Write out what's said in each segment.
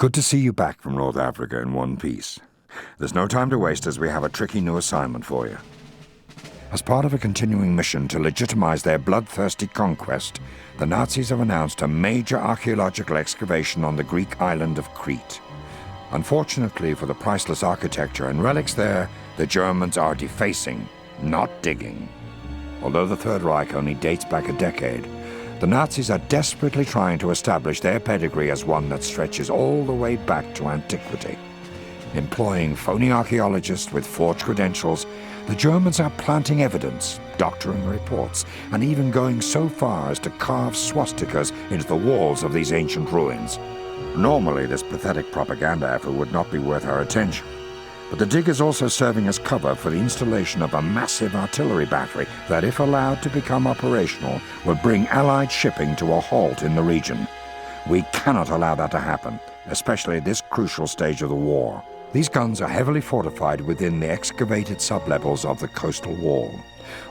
Good to see you back from North Africa in one piece. There's no time to waste as we have a tricky new assignment for you. As part of a continuing mission to legitimize their bloodthirsty conquest, the Nazis have announced a major archaeological excavation on the Greek island of Crete. Unfortunately for the priceless architecture and relics there, the Germans are defacing, not digging. Although the Third Reich only dates back a decade, the Nazis are desperately trying to establish their pedigree as one that stretches all the way back to antiquity. Employing phony archaeologists with forged credentials, the Germans are planting evidence, doctoring reports, and even going so far as to carve swastikas into the walls of these ancient ruins. Normally, this pathetic propaganda effort would not be worth our attention. But the dig is also serving as cover for the installation of a massive artillery battery that, if allowed to become operational, would bring Allied shipping to a halt in the region. We cannot allow that to happen, especially at this crucial stage of the war. These guns are heavily fortified within the excavated sublevels of the coastal wall.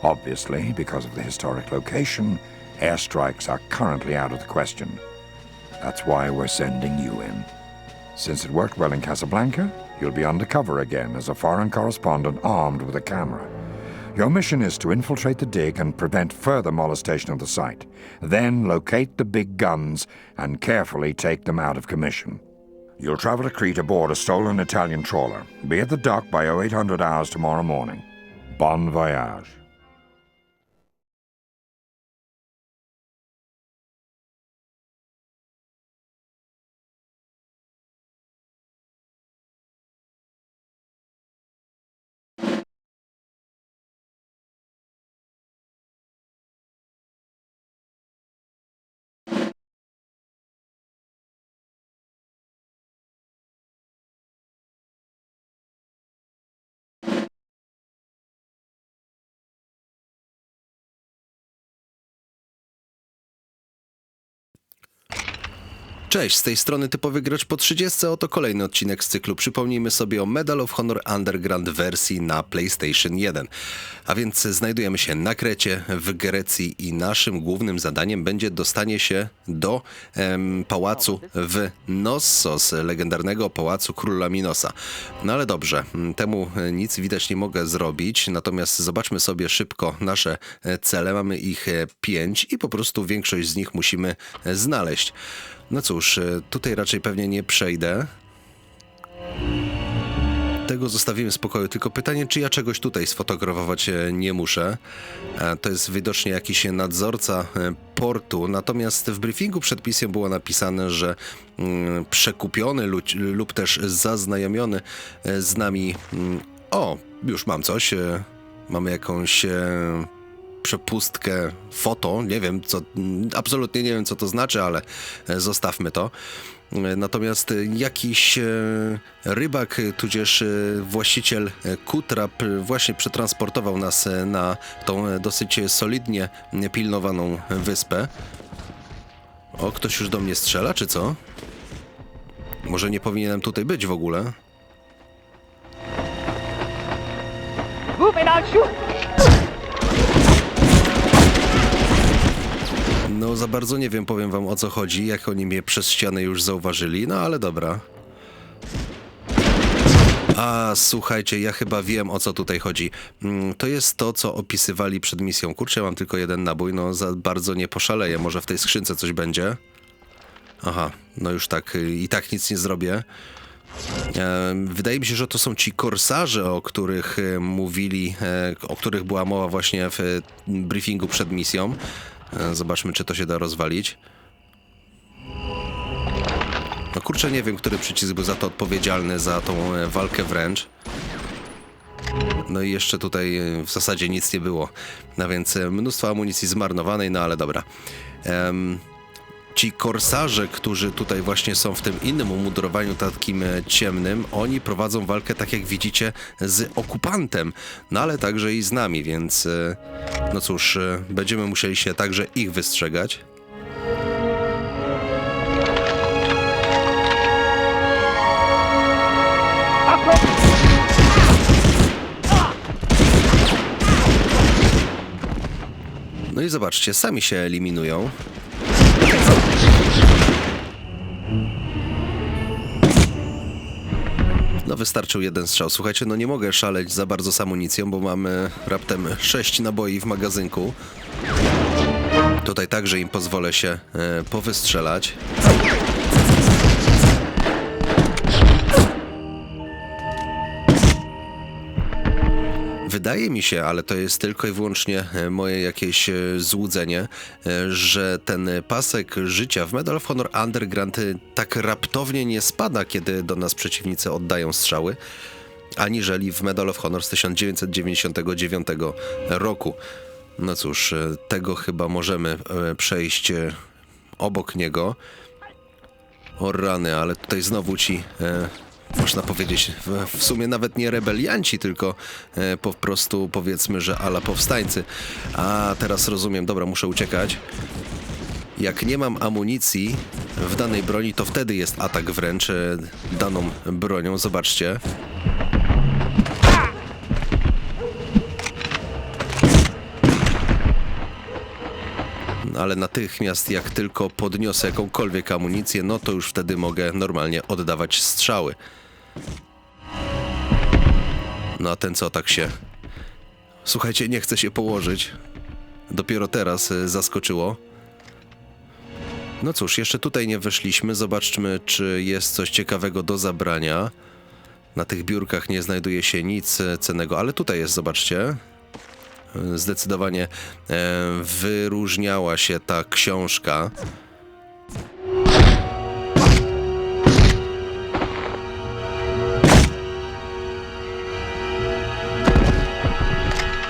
Obviously, because of the historic location, airstrikes are currently out of the question. That's why we're sending you in. Since it worked well in Casablanca, you'll be undercover again as a foreign correspondent armed with a camera. Your mission is to infiltrate the dig and prevent further molestation of the site. Then locate the big guns and carefully take them out of commission. You'll travel to Crete aboard a stolen Italian trawler. Be at the dock by 0800 hours tomorrow morning. Bon voyage. Cześć, z tej strony typowy gracz po 30. Oto kolejny odcinek z cyklu. Przypomnijmy sobie o Medal of Honor Underground wersji na PlayStation 1. A więc znajdujemy się na Krecie w Grecji i naszym głównym zadaniem będzie dostanie się do em, pałacu w Nossos, legendarnego pałacu króla Minosa. No ale dobrze, temu e, nic widać nie mogę zrobić, natomiast zobaczmy sobie szybko nasze e, cele. Mamy ich e, pięć i po prostu większość z nich musimy znaleźć. No cóż, e, tutaj raczej pewnie nie przejdę. Tego zostawimy w spokoju. Tylko pytanie, czy ja czegoś tutaj sfotografować e, nie muszę. E, To jest widocznie jakiś nadzorca portu. Natomiast w briefingu przed pisiem było napisane, że mm, przekupiony lub, też zaznajomiony z nami. mm, O, już mam coś. Mamy jakąś. Przepustkę foto. Nie wiem, co, absolutnie nie wiem, co to znaczy, ale e, zostawmy to. E, Natomiast e, jakiś rybak, tudzież właściciel kutrap właśnie przetransportował nas na tą dosyć solidnie pilnowaną wyspę. O, ktoś już do mnie strzela, czy co? Może nie powinienem tutaj być w ogóle? Move and I'll No za bardzo nie wiem, powiem wam o co chodzi, jak oni mnie przez ścianę już zauważyli, no ale dobra. A, słuchajcie, ja chyba wiem o co tutaj chodzi. Mm, To jest to, co opisywali przed misją. Kurczę, mam tylko jeden nabój, no za bardzo nie poszaleję. Może w tej skrzynce coś będzie? Aha, no już tak, y, i tak nic nie zrobię. E, Wydaje mi się, że to są ci korsarze, o których e, mówili, e, o których była mowa właśnie w e, briefingu przed misją. E, Zobaczmy, czy to się da rozwalić. No kurczę, nie wiem, który przycisk był za to odpowiedzialny, za tą e, walkę wręcz. No i jeszcze tutaj e, w zasadzie nic nie było. No więc mnóstwo amunicji zmarnowanej, no ale dobra. Em, ci korsarze, którzy tutaj właśnie są w tym innym umudrowaniu takim e, ciemnym, oni prowadzą walkę, tak jak widzicie, z okupantem, no ale także i z nami, więc e, no cóż, e, będziemy musieli się także ich wystrzegać. No i zobaczcie, sami się eliminują. No wystarczył jeden strzał. Słuchajcie, no nie mogę szaleć za bardzo z amunicją, bo mamy raptem 6 naboi w magazynku. Tutaj także im pozwolę się e, powystrzelać. Wydaje mi się, ale to jest tylko i wyłącznie e, moje jakieś e, złudzenie, e, że ten pasek życia w Medal of Honor Underground tak raptownie nie spada, kiedy do nas przeciwnicy oddają strzały, aniżeli w Medal of Honor z 1999 roku. No cóż, tego chyba możemy przejść obok niego. O rany, ale tutaj znowu ci, można powiedzieć, w, sumie nawet nie rebelianci, tylko e, po prostu powiedzmy, że ala powstańcy. A teraz rozumiem, dobra, muszę uciekać. Jak nie mam amunicji w danej broni, to wtedy jest atak wręcz e, daną bronią. Zobaczcie. Ale natychmiast jak tylko podniosę jakąkolwiek amunicję, no to już wtedy mogę normalnie oddawać strzały. No a ten co tak się... Słuchajcie, nie chce się położyć. Dopiero teraz y, zaskoczyło. No cóż, jeszcze tutaj nie weszliśmy. Zobaczmy, czy jest coś ciekawego do zabrania. Na tych biurkach nie znajduje się nic e, cennego, ale tutaj jest, zobaczcie zdecydowanie e, wyróżniała się ta książka.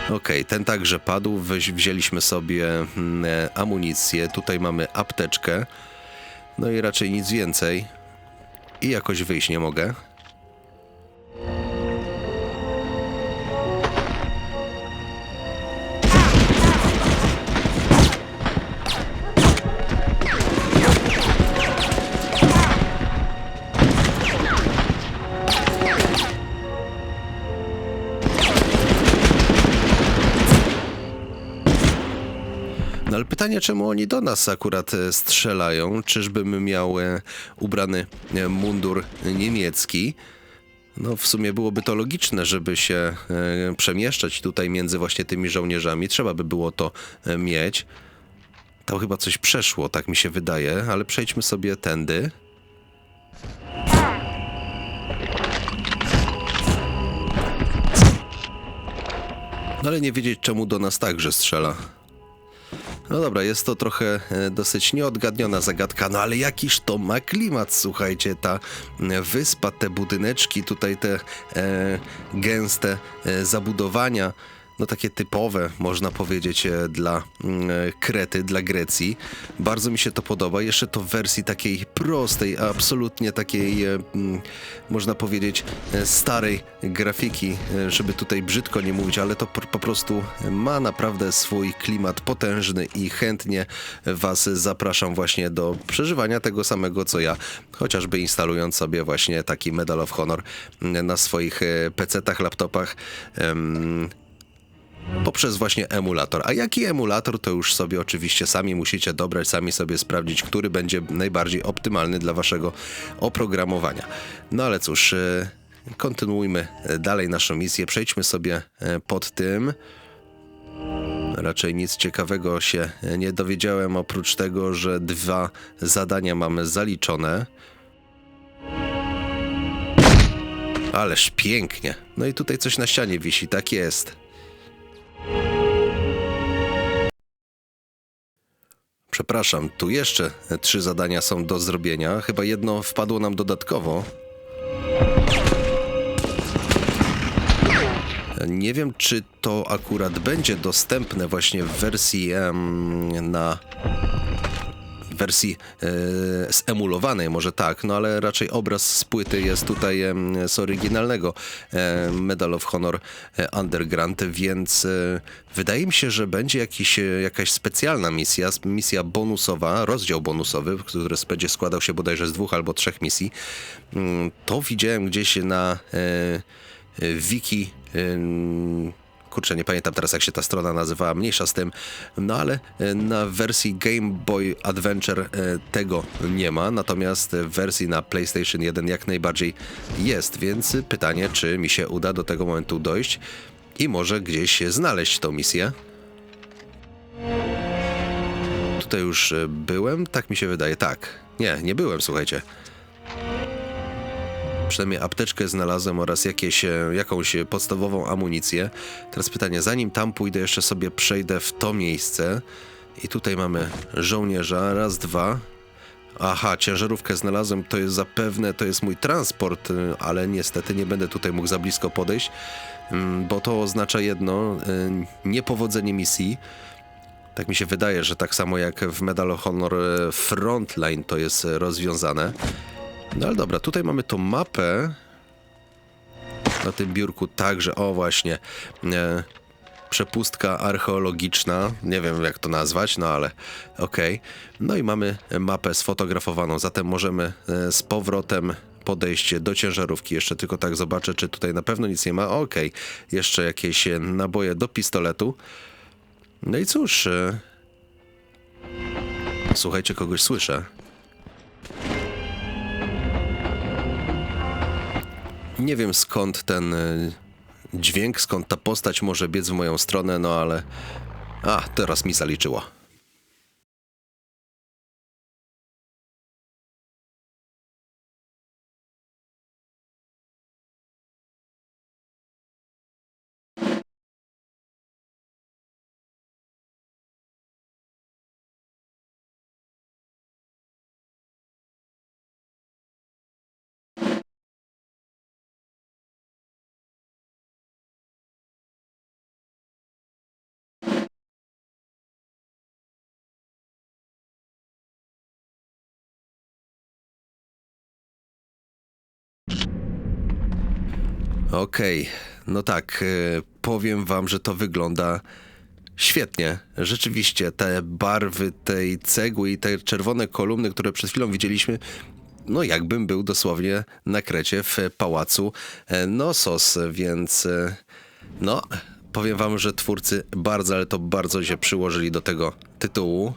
Okej, ten także padł. Wzięliśmy sobie mm, e, amunicję. Tutaj mamy apteczkę. No i raczej nic więcej. I jakoś wyjść nie mogę. Ale pytanie, czemu oni do nas akurat e, strzelają? Czyżbym miał e, ubrany e, mundur niemiecki? No w sumie byłoby to logiczne, żeby się przemieszczać tutaj między właśnie tymi żołnierzami. Trzeba by było to mieć. Tam chyba coś przeszło, tak mi się wydaje, ale przejdźmy sobie tędy. No ale nie wiedzieć, czemu do nas także strzela. No dobra, jest to trochę e, dosyć nieodgadniona zagadka, no ale jakiż to ma klimat, słuchajcie, ta e, wyspa, te budyneczki, tutaj te e, gęste e, zabudowania, no takie typowe, można powiedzieć, e, dla mm, e, Krety, dla Grecji. Bardzo mi się to podoba, jeszcze to w wersji takiej prostej, absolutnie takiej, e, mm, można powiedzieć, starej grafiki, żeby tutaj brzydko nie mówić, ale to po, prostu ma naprawdę swój klimat potężny i chętnie Was zapraszam właśnie do przeżywania tego samego co ja, chociażby instalując sobie właśnie taki Medal of Honor mm, na swoich PC-tach, laptopach. Poprzez właśnie emulator. A jaki emulator, to już sobie oczywiście sami musicie dobrać, sami sobie sprawdzić, który będzie najbardziej optymalny dla waszego oprogramowania. No ale cóż, e, kontynuujmy e, dalej naszą misję. Przejdźmy sobie e, pod tym. Raczej nic ciekawego się nie dowiedziałem, oprócz tego, że dwa zadania mamy zaliczone. Ależ pięknie. No i tutaj coś na ścianie wisi, tak jest. Przepraszam, tu jeszcze trzy zadania są do zrobienia. Chyba jedno wpadło nam dodatkowo. Nie wiem, czy to akurat będzie dostępne właśnie w wersji em, na wersji e, zemulowanej, może tak, no ale raczej obraz z płyty jest tutaj em, z oryginalnego e, Medal of Honor e, Underground, więc e, wydaje mi się, że będzie jakiś, e, jakaś specjalna misja, misja bonusowa, rozdział bonusowy, który będzie składał się bodajże z dwóch albo trzech misji. Mm, To widziałem gdzieś na e, e, wiki kurczę, nie pamiętam teraz jak się ta strona nazywała, mniejsza z tym, no ale e, na wersji Game Boy Adventure e, tego nie ma, natomiast w wersji na PlayStation 1 jak najbardziej jest, więc pytanie, czy mi się uda do tego momentu dojść i może gdzieś znaleźć tą misję. Tutaj już e, byłem, tak mi się wydaje, tak. Nie, nie byłem, słuchajcie. Przynajmniej apteczkę znalazłem oraz jakieś, e, jakąś podstawową amunicję. Teraz pytanie, zanim tam pójdę, jeszcze sobie przejdę w to miejsce. I tutaj mamy żołnierza, raz, dwa. Aha, ciężarówkę znalazłem, to jest zapewne, to jest mój transport, y, ale niestety nie będę tutaj mógł za blisko podejść, mm, bo to oznacza jedno, y, niepowodzenie misji. Tak mi się wydaje, że tak samo jak w Medal of Honor e, Frontline to jest rozwiązane. No ale dobra, tutaj mamy tą mapę. Na tym biurku także, o właśnie, e, przepustka archeologiczna, nie wiem jak to nazwać, no ale okej. No i mamy mapę sfotografowaną, zatem możemy e, z powrotem podejść do ciężarówki. Jeszcze tylko tak zobaczę, czy tutaj na pewno nic nie ma. Okej, jeszcze jakieś e, naboje do pistoletu. No i cóż. e, Słuchajcie, kogoś słyszę. Nie wiem skąd ten e, dźwięk, skąd ta postać może biec w moją stronę, no ale. A, teraz mi zaliczyło. Okej, no tak, e, powiem wam, że to wygląda świetnie. Rzeczywiście, te barwy tej cegły i te czerwone kolumny, które przed chwilą widzieliśmy, no jakbym był dosłownie na krecie w pałacu e, Nosos, więc e, no, powiem wam, że twórcy bardzo, ale to bardzo się przyłożyli do tego tytułu.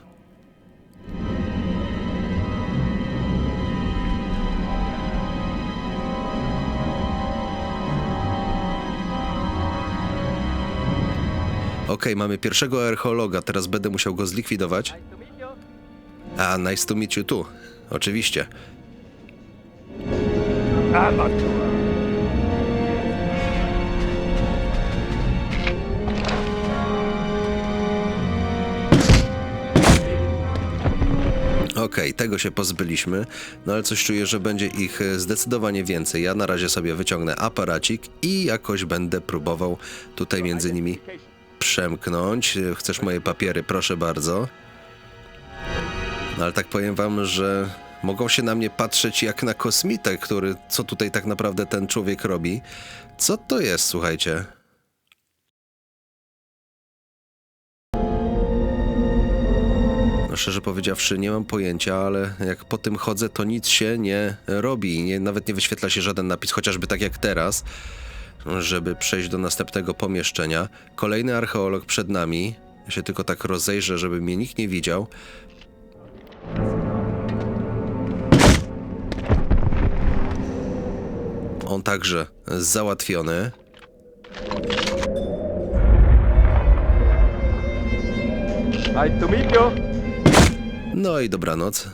Okej, mamy pierwszego archeologa, teraz będę musiał go zlikwidować. A, nice to meet you too. Oczywiście. Amateur. Okej, tego się pozbyliśmy, no ale coś czuję, że będzie ich e, zdecydowanie więcej. Ja na razie sobie wyciągnę aparacik i jakoś będę próbował tutaj między nimi przemknąć. Chcesz moje papiery? Proszę bardzo. No ale tak powiem wam, że mogą się na mnie patrzeć jak na kosmitę, który, co tutaj tak naprawdę ten człowiek robi. Co to jest, słuchajcie? No szczerze powiedziawszy, nie mam pojęcia, ale jak po tym chodzę, to nic się nie robi. Nie, nawet nie wyświetla się żaden napis, chociażby tak jak teraz, żeby przejść do następnego pomieszczenia. Kolejny archeolog przed nami. Ja się tylko tak rozejrzę, żeby mnie nikt nie widział. On także załatwiony. No i dobranoc.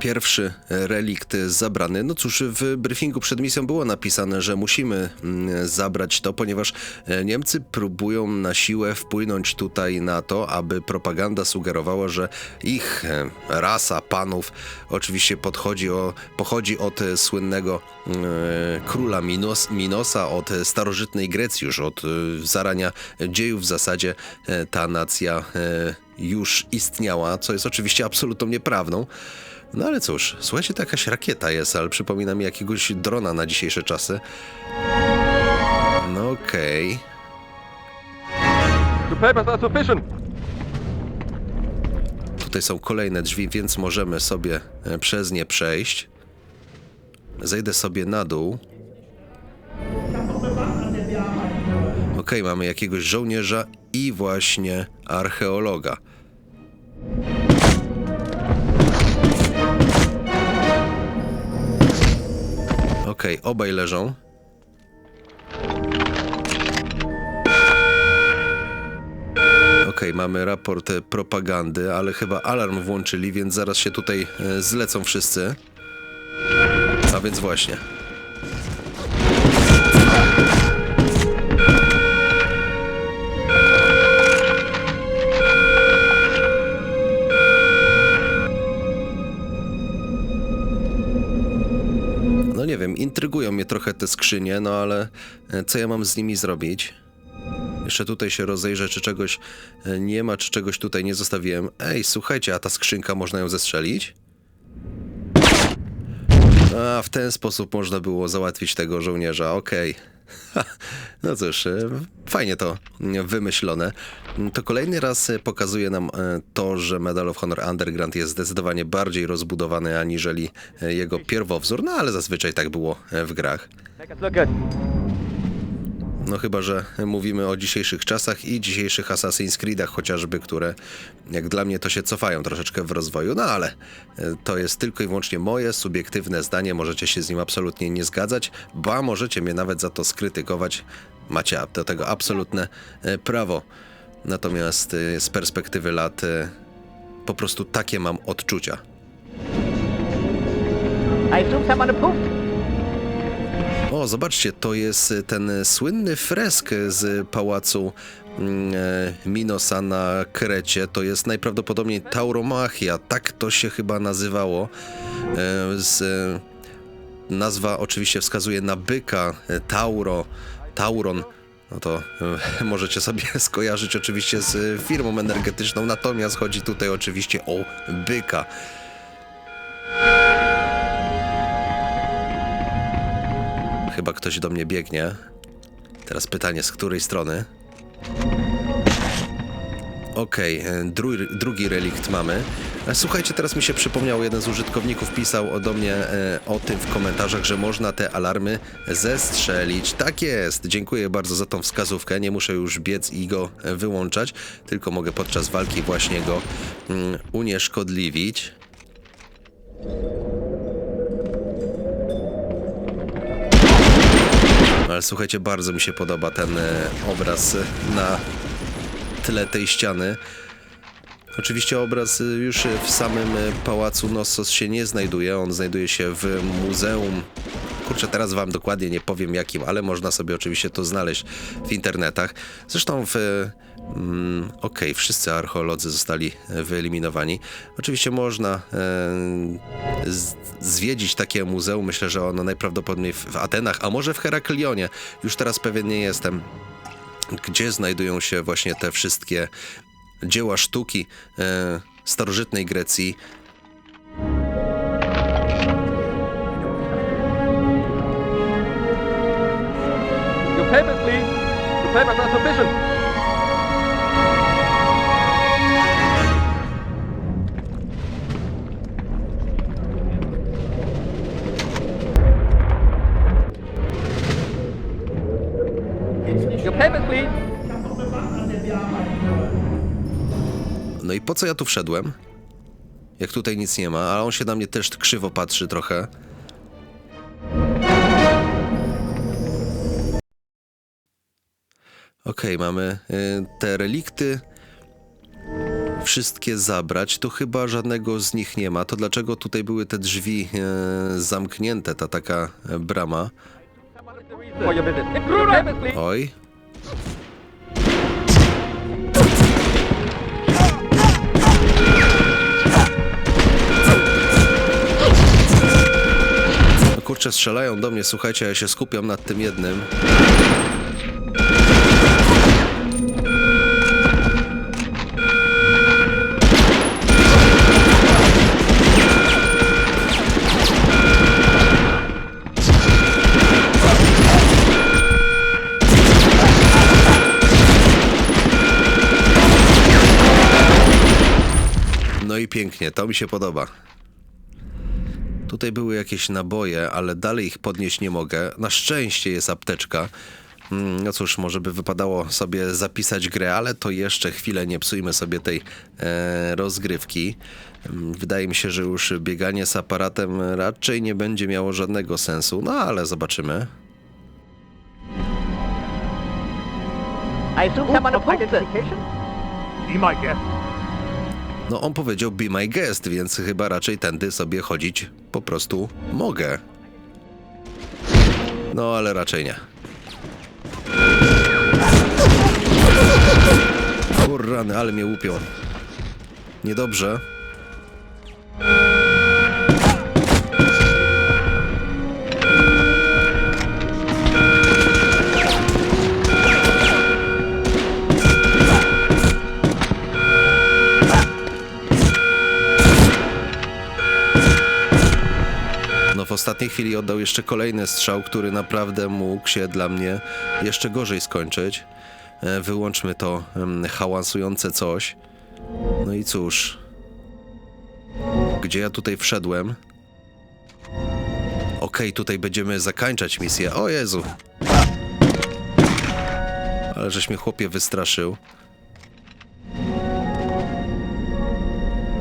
Pierwszy relikt zabrany. No cóż, w briefingu przed misją było napisane, że musimy mm, zabrać to, ponieważ e, Niemcy próbują na siłę wpłynąć tutaj na to, aby propaganda sugerowała, że ich e, rasa panów oczywiście podchodzi o, pochodzi od słynnego e, króla Minos, Minosa, od starożytnej Grecji, już od e, zarania dziejów w zasadzie ta nacja e, już istniała, co jest oczywiście absolutną nieprawdą. No ale cóż, słuchajcie, to jakaś rakieta jest, ale przypomina mi jakiegoś drona na dzisiejsze czasy. No okej. The papers are sufficient. tutaj są kolejne drzwi, więc możemy sobie e, przez nie przejść. Zejdę sobie na dół. Okej, mamy jakiegoś żołnierza i właśnie archeologa. Okej, obaj leżą. Okej, mamy raport e, propagandy, ale chyba alarm włączyli, więc zaraz się tutaj e, zlecą wszyscy. A więc właśnie. Wiem, intrygują mnie trochę te skrzynie, no ale e, co ja mam z nimi zrobić? Jeszcze tutaj się rozejrzę, czy czegoś e, nie ma, czy czegoś tutaj nie zostawiłem. Ej, słuchajcie, a ta skrzynka można ją zestrzelić? A, w ten sposób można było załatwić tego żołnierza, okej. Ha, No cóż, e, fajnie to wymyślone. To kolejny raz e, pokazuje nam e, to, że Medal of Honor Underground jest zdecydowanie bardziej rozbudowany aniżeli jego pierwowzór, no ale zazwyczaj tak było w grach. No chyba, że mówimy o dzisiejszych czasach i dzisiejszych Assassin's Creedach chociażby, które jak dla mnie to się cofają troszeczkę w rozwoju, no ale e, to jest tylko i wyłącznie moje subiektywne zdanie, możecie się z nim absolutnie nie zgadzać, ba możecie mnie nawet za to skrytykować, macie do tego absolutne e, prawo. Natomiast e, z perspektywy lat po prostu takie mam odczucia. I assume someone. O, zobaczcie, to jest y, ten słynny fresk z pałacu mm, e, Minosa na Krecie. To jest najprawdopodobniej Tauromachia, tak to się chyba nazywało. E, Z, e, nazwa oczywiście wskazuje na byka, Tauro, Tauron. No to możecie sobie skojarzyć oczywiście z firmą energetyczną, natomiast chodzi tutaj oczywiście o byka. Chyba ktoś do mnie biegnie. Teraz pytanie, z której strony? Okej, e, dru- drugi relikt mamy. E, Słuchajcie, teraz mi się przypomniało, jeden z użytkowników pisał do mnie e, o tym w komentarzach, że można te alarmy zestrzelić. Tak jest, dziękuję bardzo za tą wskazówkę. Nie muszę już biec i go e, wyłączać, tylko mogę podczas walki właśnie go mm, unieszkodliwić. Ale słuchajcie, bardzo mi się podoba ten e, obraz e, na tle tej ściany. Oczywiście obraz e, już w samym pałacu Nossos się nie znajduje, on znajduje się w muzeum. Kurczę, teraz wam dokładnie nie powiem jakim, ale można sobie oczywiście to znaleźć w internetach. Zresztą w... Mm, Okej, wszyscy archeolodzy zostali e, wyeliminowani. Oczywiście można e, z, zwiedzić takie muzeum. Myślę, że ono najprawdopodobniej w, w Atenach, a może w Heraklionie. Już teraz pewien nie jestem gdzie znajdują się właśnie te wszystkie dzieła sztuki e, starożytnej Grecji. Papers, please. Your papers are sufficient. Your papers, please. No i po co ja tu wszedłem? Jak tutaj nic nie ma, a on się na mnie też krzywo patrzy trochę. Okej, mamy y, te relikty. Wszystkie zabrać, to chyba żadnego z nich nie ma. To dlaczego tutaj były te drzwi y, zamknięte, ta taka e, brama? Oj. No kurczę, strzelają do mnie, słuchajcie, ja się skupiam nad tym jednym. Pięknie, to mi się podoba. Tutaj były jakieś naboje, ale dalej ich podnieść nie mogę. Na szczęście jest apteczka. Mm, No cóż, może by wypadało sobie zapisać grę, ale to jeszcze chwilę nie psujmy sobie tej e, rozgrywki. Mm, Wydaje mi się, że już bieganie z aparatem raczej nie będzie miało żadnego sensu, no ale zobaczymy. I assume someone this. identification? Be my guest. No on powiedział be my guest, więc chyba raczej tędy sobie chodzić po prostu mogę. No ale raczej nie. O rany, ale mnie łupią. Niedobrze. W ostatniej chwili oddał jeszcze kolejny strzał, który naprawdę mógł się dla mnie jeszcze gorzej skończyć. E, Wyłączmy to hałasujące coś. No i cóż. Gdzie ja tutaj wszedłem? Okej, tutaj będziemy zakończać misję. O Jezu! Ale żeś mnie chłopie wystraszył.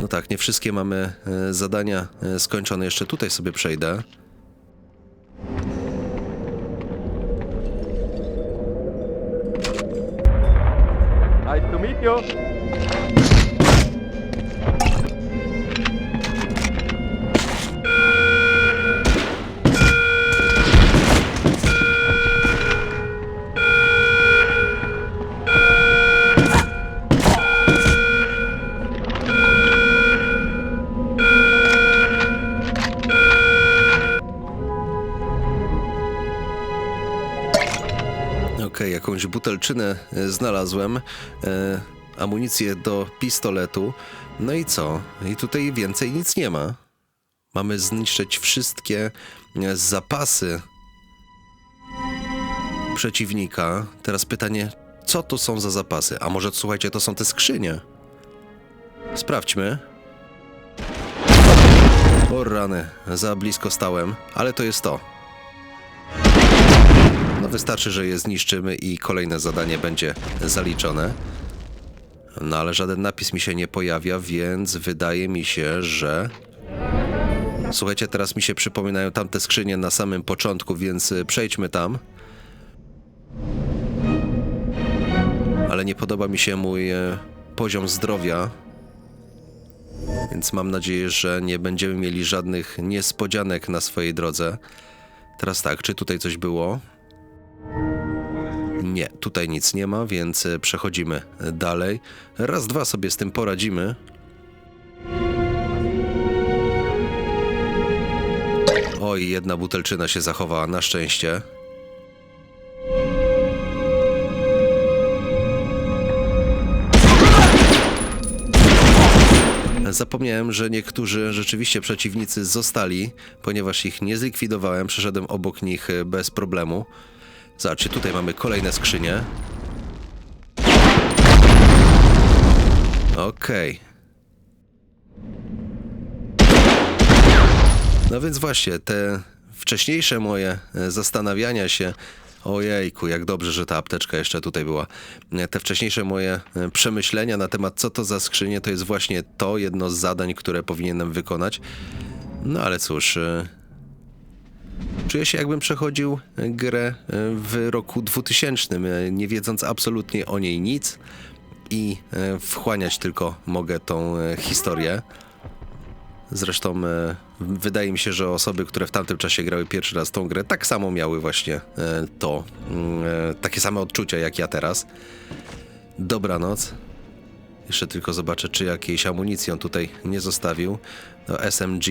Tak, nie wszystkie mamy e, zadania e, skończone. Jeszcze tutaj sobie przejdę. Nice to meet you. Jakąś butelczynę e, znalazłem. E, amunicję do pistoletu. No i co? I tutaj więcej nic nie ma. Mamy zniszczyć wszystkie e, zapasy przeciwnika. Teraz pytanie, co to są za zapasy? A może słuchajcie, to są te skrzynie? Sprawdźmy. O rany, za blisko stałem, ale to jest to. Wystarczy, że je zniszczymy i kolejne zadanie będzie zaliczone. No ale żaden napis mi się nie pojawia, więc wydaje mi się, że... Słuchajcie, teraz mi się przypominają tamte skrzynie na samym początku, więc y, przejdźmy tam. Ale nie podoba mi się mój e, poziom zdrowia. Więc mam nadzieję, że nie będziemy mieli żadnych niespodzianek na swojej drodze. Teraz tak, czy tutaj coś było? Nie, tutaj nic nie ma, więc e, przechodzimy dalej. Raz, dwa sobie z tym poradzimy. Oj, jedna butelczyna się zachowała, na szczęście. Zapomniałem, że niektórzy rzeczywiście przeciwnicy zostali, ponieważ ich nie zlikwidowałem, przeszedłem obok nich e, bez problemu. Zobaczcie, tutaj mamy kolejne skrzynie. Okej. No więc właśnie, te wcześniejsze moje e, zastanawiania się, ojejku, jak dobrze, że ta apteczka jeszcze tutaj była. E, Te wcześniejsze moje e, przemyślenia na temat, co to za skrzynie, to jest właśnie to jedno z zadań, które powinienem wykonać. No ale cóż, Czuję się jakbym przechodził grę e, w roku 2000, e, nie wiedząc absolutnie o niej nic i e, wchłaniać tylko mogę tą historię. Zresztą wydaje mi się, że osoby, które w tamtym czasie grały pierwszy raz tą grę, tak samo miały właśnie to, mm, takie same odczucia jak ja teraz. Dobranoc. Jeszcze tylko zobaczę, czy jakiejś amunicji on tutaj nie zostawił. No, SMG.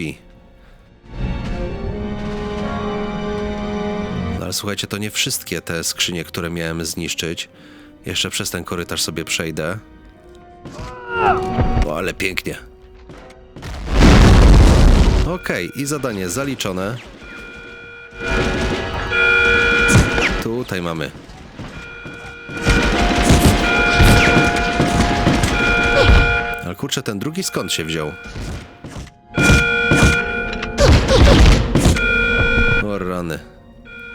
Ale słuchajcie, to nie wszystkie te skrzynie, które miałem zniszczyć. Jeszcze przez ten korytarz sobie przejdę. O, ale pięknie. Okej, i zadanie zaliczone. Tutaj mamy. Ale kurczę, ten drugi skąd się wziął?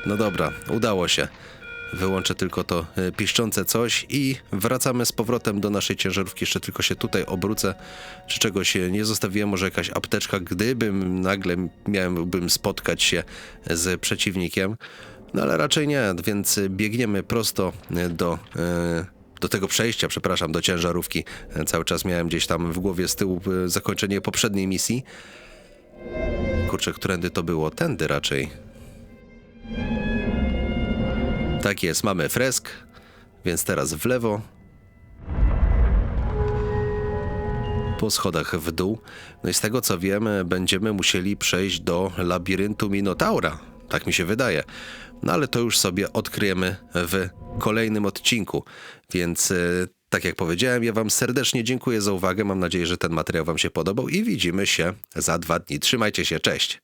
No dobra, udało się. Wyłączę tylko to e, piszczące coś i wracamy z powrotem do naszej ciężarówki. Jeszcze tylko się tutaj obrócę, czy czegoś nie zostawiłem, może jakaś apteczka, gdybym nagle miałbym spotkać się z przeciwnikiem. No ale raczej nie, więc biegniemy prosto e, do, e, do tego przejścia, przepraszam, do ciężarówki. Cały czas miałem gdzieś tam w głowie z tyłu zakończenie poprzedniej misji. Kurczę, którędy to było? Tędy raczej. Tak jest, mamy fresk, więc teraz w lewo. Po schodach w dół. No i z tego co wiem, będziemy musieli przejść do labiryntu Minotaura. Tak mi się wydaje. No ale to już sobie odkryjemy w kolejnym odcinku. Więc e, tak jak powiedziałem, ja Wam serdecznie dziękuję za uwagę. Mam nadzieję, że ten materiał Wam się podobał i widzimy się za dwa dni. Trzymajcie się, cześć!